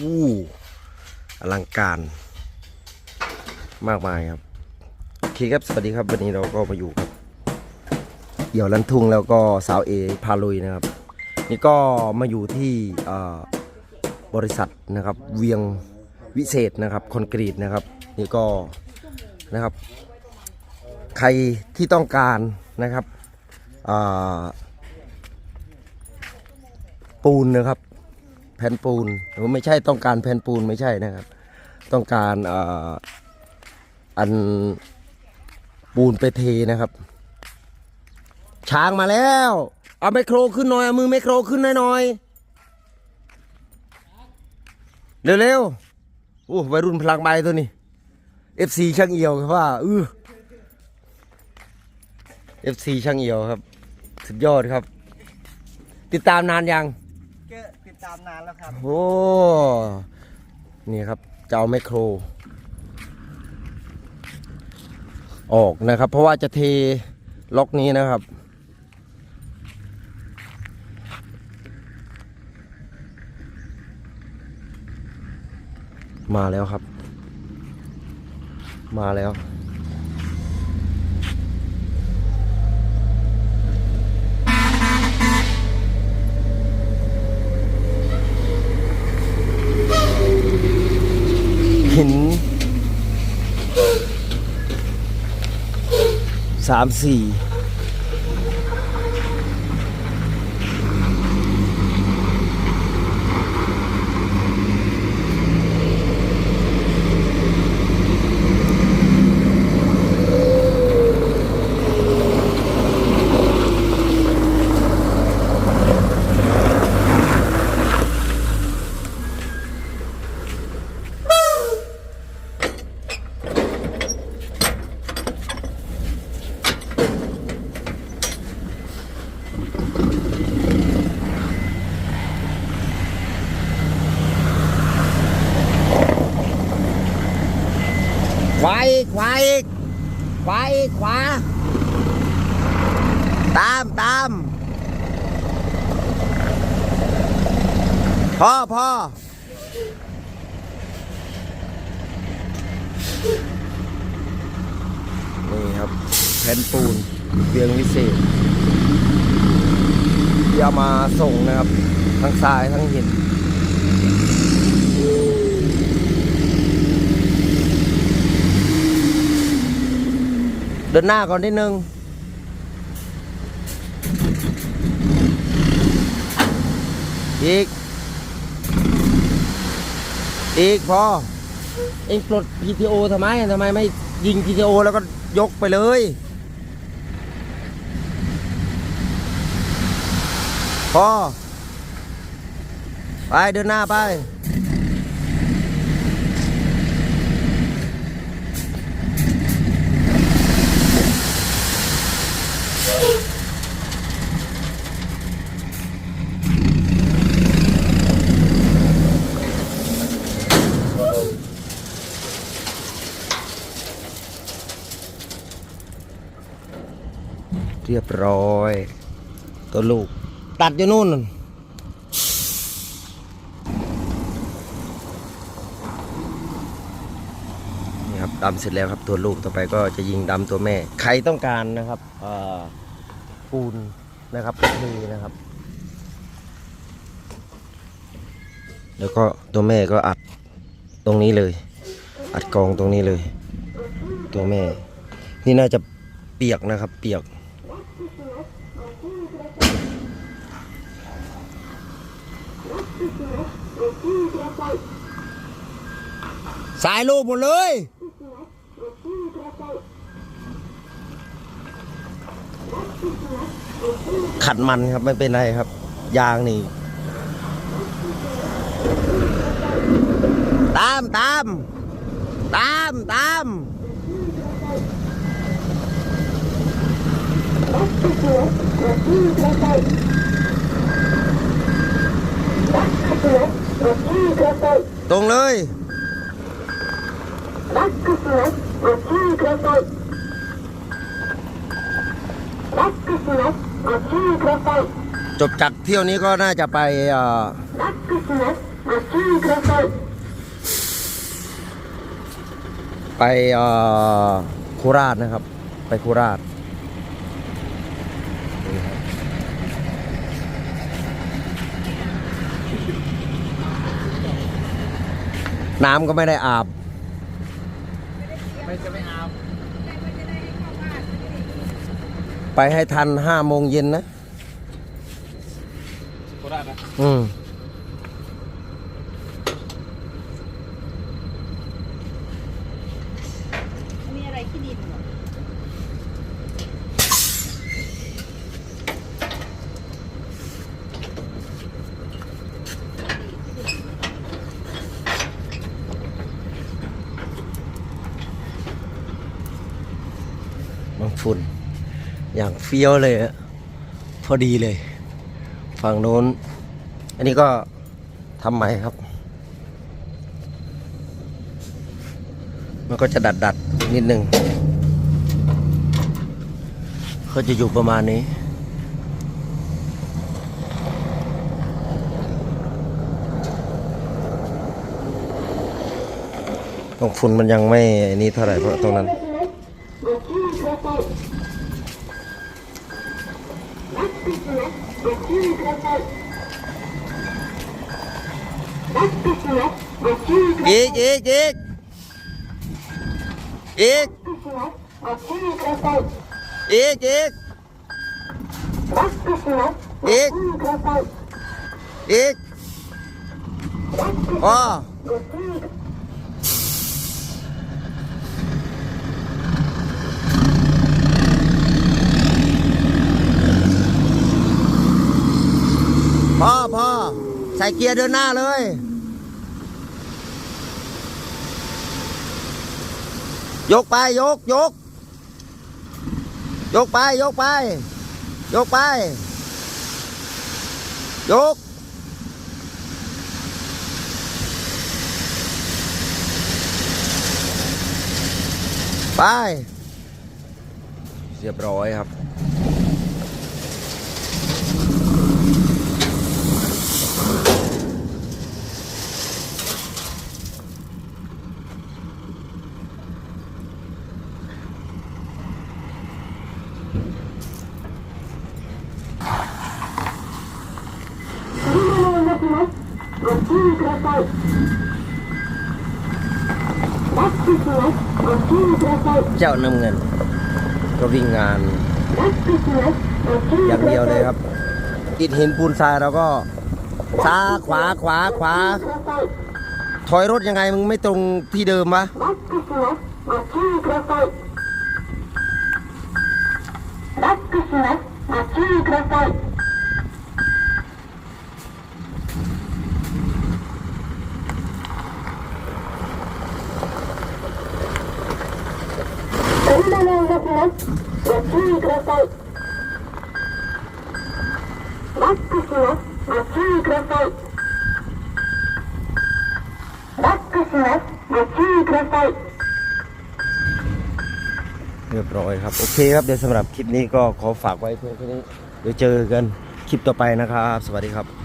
วู้อลังการมากมายครับ โอเคครับ สวัสดีครับ วันนี้เราก็มาอยู่กับเดี่ยวลันทุ่งแล้วก็สาวเอพาลุยนะครับ นี่ก็มาอยู่ที่บริษัทนะครับ เวียงวิเศษนะครับคอนกรีตนะครับ นี่ก็นะครับ ใครที่ต้องการนะครับปูนนะครับ แผ่นปูนหรือไม่ใช่ต้องการแผ่นปูนไม่ใช่นะครับ ต้องการอันปูนไปเทนะครับ ช้างมาแล้ว เอาไมโครขึ้นหน่อยเอามือไมโครขึ้นหน่อยๆเร็วๆโอ้วัยรุ่นพลังใบตัวนี้ FC ช่างเอียวครับว่าเอือ FC ช่างเอียวครับ สุดยอดครับ ติดตามนานยัง ตามนานแล้วครับ โอ้ นี่ครับจะเอาไมโคร ออกนะครับ เพราะว่าจะเทล็อกนี้นะครับ มาแล้วครับ มาแล้ว หิน สามสี่ วาอีกขวาอีกขวาอีกขวา ตามตามพ่อพ่อนี่ครับแผ่นปูนเบียงวิเศษที่เอามาส่งนะครับ ทั้งทรายทั้งหิน ดินหน้าก่อนนิดนึงอีก อีกพอ เองปลด PTO ทำไมทำไมไม่ยิง PTO แล้วก็ยกไปเลย พอ ไปเดินหน้าไป เรียบร้อย ตัวลูก ตัดอยู่นู่นนี่ครับดำเสร็จแล้วครับตัวลูกต่อไปก็จะยิงดำตัวแม่ ใครต้องการนะครับปูนนะครับเทนะครับ แล้วก็ตัวแม่ก็อัดตรงนี้เลย อัดกองตรงนี้เลย ตัวแม่ นี่น่าจะเปียกนะครับ เปียก สายลูกหมดเลย ขัดมันครับไม่เป็นไรครับ ยางนี่ ตามตาม ตามตาม ตรงเลย バックスはご注意ください。バックスはご注意ください。 จบจากเที่ยวนี้ก็น่าจะไปเอ่อ バックスは ご注意ください。 ไปเอ่อโคราชนะครับ ไปโคราช น้ำก็ไม่ได้อาบ ไม่จะไม่เอาไปให้ทันห้าโมงเย็นนะโคราชนะอืมมีอะไรที่ดินเหรอ บาง ฝุ่น อย่างเฟี้ยวเลยพอดีเลย ฝั่งโน้น อันนี้ก็ทำใหม่ครับ มันก็จะดัดดัดนิดนึงก็จะอยู่ประมาณนี้ตรงฝุ่นมันยังไม่ไอ้นี่เท่าไหร่เพราะตรงนั้น 注意ください。マスクします。 ส่เกียร์เดินหน้าเลย ยกไปยกยก ยกไปยกไป ยกไป ยก ไป เรียบร้อยครับ ご注意ください。バックします。ご注意ください。 เจ้าน้ำเงิน ก็วิ่งงาน バックします。ご注 อ 意 ย่าง く เดียว だ เลย さい。 ครับอิดหินปูนทรายเราก็ซ้ายขวาขวาขวา ください。 ถอยรถยังไงมึงไม่ตรงที่เดิมวะ バックします。ご注意ください。 ックします。ご注意ください。車の動きます。ご注意ください。バックします。ご注意ください。バックします。ご注意ください。 เรียบร้อยครับ โอเคครับเดี๋ยวสำหรับคลิปนี้ก็ขอฝากไว้เพื่อนแค่นี้เดี๋ยวเจอกันคลิปต่อไปนะครับ สวัสดีครับ